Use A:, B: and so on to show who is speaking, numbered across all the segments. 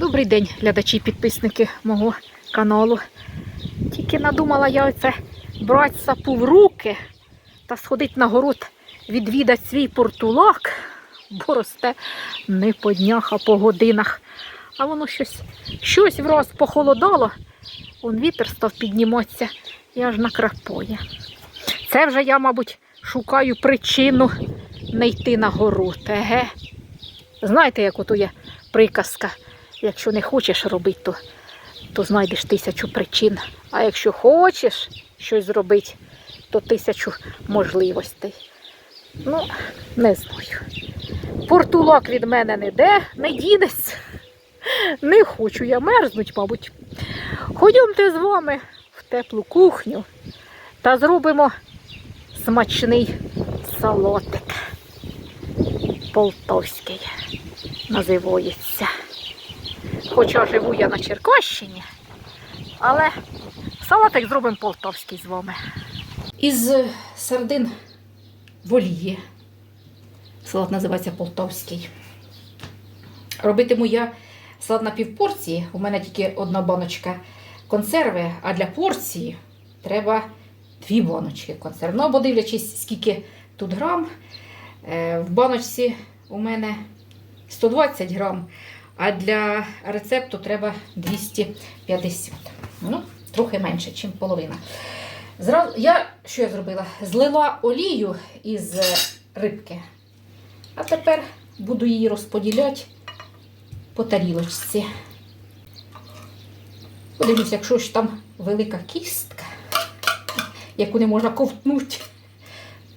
A: Добрий день, глядачі і підписники мого каналу. Тільки надумала я оце брати сапу в руки та сходити на город відвідати свій портулак, бо росте не по днях, а по годинах. А воно щось, щось враз похолодало, он вітер став підніматися і аж накрапує. Це вже я, мабуть, шукаю причину не йти на город. Еге. Знаєте, як ото є приказка. Якщо не хочеш робити, то, то знайдеш тисячу причин. А якщо хочеш щось зробити, то тисячу можливостей. Ну, не знаю. Портулак від мене не де, не дінеться. Не хочу я мерзнуть, мабуть. Ходімте з вами в теплу кухню та зробимо смачний салатик. Полтавський називається. Хоча живу я на Черкащині, але салатик зробимо полтавський з вами. Із сардин в олії. Салат називається полтавський. Робитиму я салат на півпорції. У мене тільки одна баночка консерви, а для порції треба дві баночки консерв. Ну, або дивлячись, скільки тут грам. Е, В баночці у мене 120 грам, а для рецепту треба 250. Ну, трохи менше, ніж половина. Зразу, я що я зробила? Злила олію із е, рибки. А тепер буду її розподіляти по тарілочці. Подивлюсь, якщо ж там велика кістка, яку не можна ковтнути,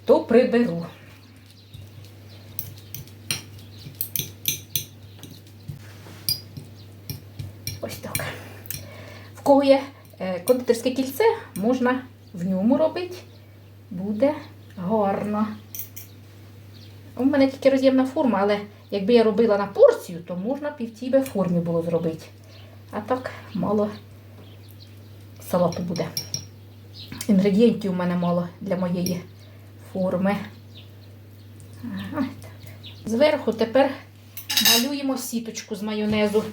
A: то приберу. Ось так. В кого є кондитерське кільце, можна в ньому робити. Буде гарно. У мене тільки роз'ємна форма, але якби я робила на порцію, то можна би формі було зробити. А так мало салату буде. Інгредієнтів у мене мало для моєї форми. Зверху тепер малюємо сіточку з майонезу.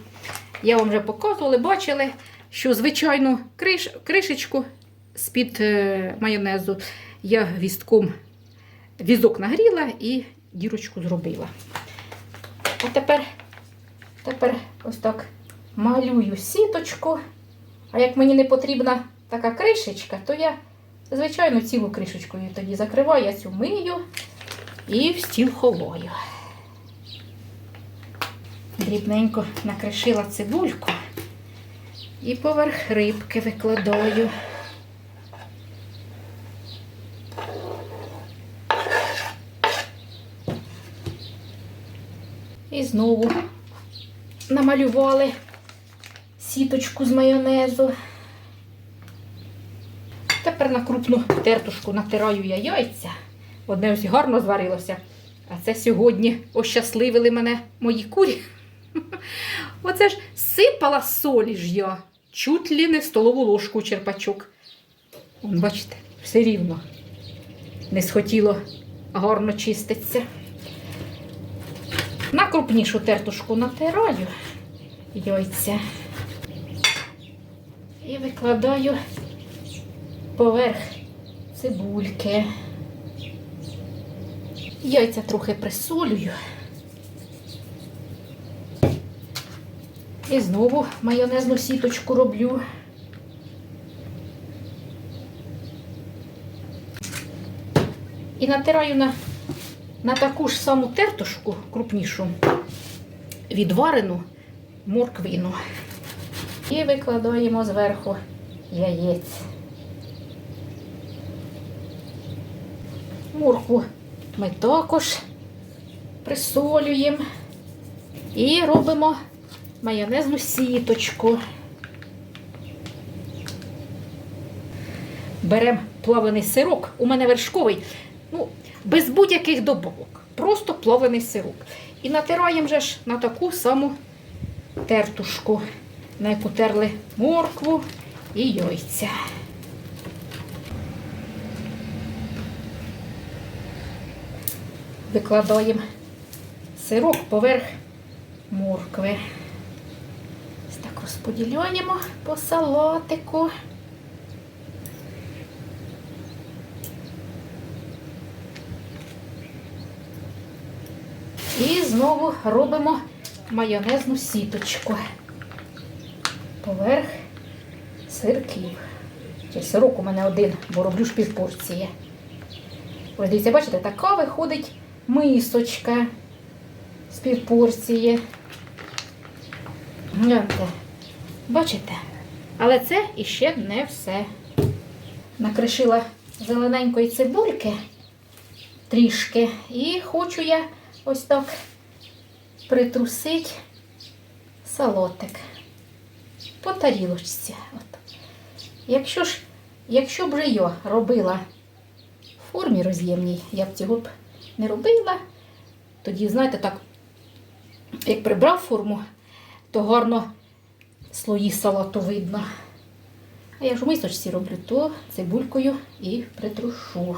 A: Я вам вже показувала, бачили, що звичайну криш, кришечку з-під е, майонезу я гвістком візок нагріла і дірочку зробила. А тепер, тепер ось так малюю сіточку. А як мені не потрібна така кришечка, то я, звичайно, цілу кришечку її тоді закриваю, я цю мию і в стіл ховаю. Дрібненько накришила цибульку і поверх рибки викладаю. І знову намалювали сіточку з майонезу. Тепер на крупну тертушку натираю я яйця. Одне ось гарно зварилося. А це сьогодні ощасливили мене мої курі. Оце ж сипала солі ж я. Чуть ли не столову ложку черпачок. Вон, бачите, все рівно. Не схотіло гарно чиститься. На крупнішу тертушку натираю яйця. І викладаю поверх цибульки. Яйця трохи присолюю. І знову майонезну сіточку роблю. І натираю на, на таку ж саму тертушку, крупнішу, відварену морквину. І викладаємо зверху яєць. Моркву ми також присолюємо і робимо майонезну сіточку. Беремо плавлений сирок, у мене вершковий, ну, без будь-яких добавок. Просто плавлений сирок. І натираємо же ж на таку саму тертушку, на яку терли моркву і яйця. Викладаємо сирок поверх моркви. Розподіляємо по салатику. І знову робимо майонезну сіточку поверх сирків. Чи сирок у мене один, бо роблю ж півпорції. Ось дивіться, бачите, така виходить мисочка з півпорції. Гляньте. Бачите? Але це іще не все. Накришила зелененької цибульки трішки. І хочу я ось так притрусити салотик по тарілочці. От. Якщо ж, якщо б я робила в формі роз'ємній, я б цього б не робила, тоді, знаєте, так, як прибрав форму, то гарно слої салату видно. А якщо в мисочці роблю, то цибулькою і притрушу.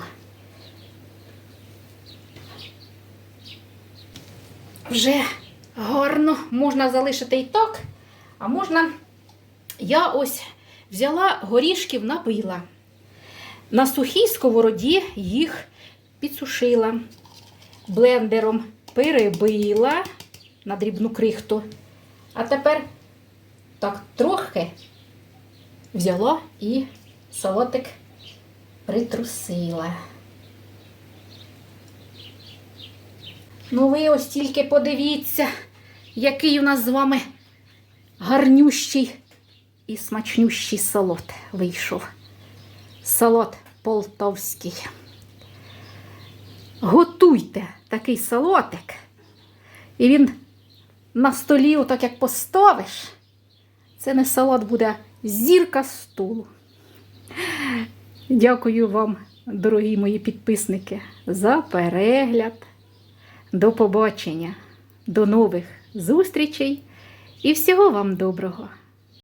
A: Вже гарно можна залишити і так, а можна. Я ось взяла горішків, набила. На сухій сковороді їх підсушила, блендером перебила на дрібну крихту. А тепер так трохи взяла і салатик притрусила. Ну, ви ось тільки подивіться, який у нас з вами гарнющий і смачнющий салат вийшов. Салат полтавський. Готуйте такий салатик, і він на столі, отак як поставиш, це не салат буде зірка столу. Дякую вам, дорогі мої підписники, за перегляд. До побачення, до нових зустрічей і всього вам доброго!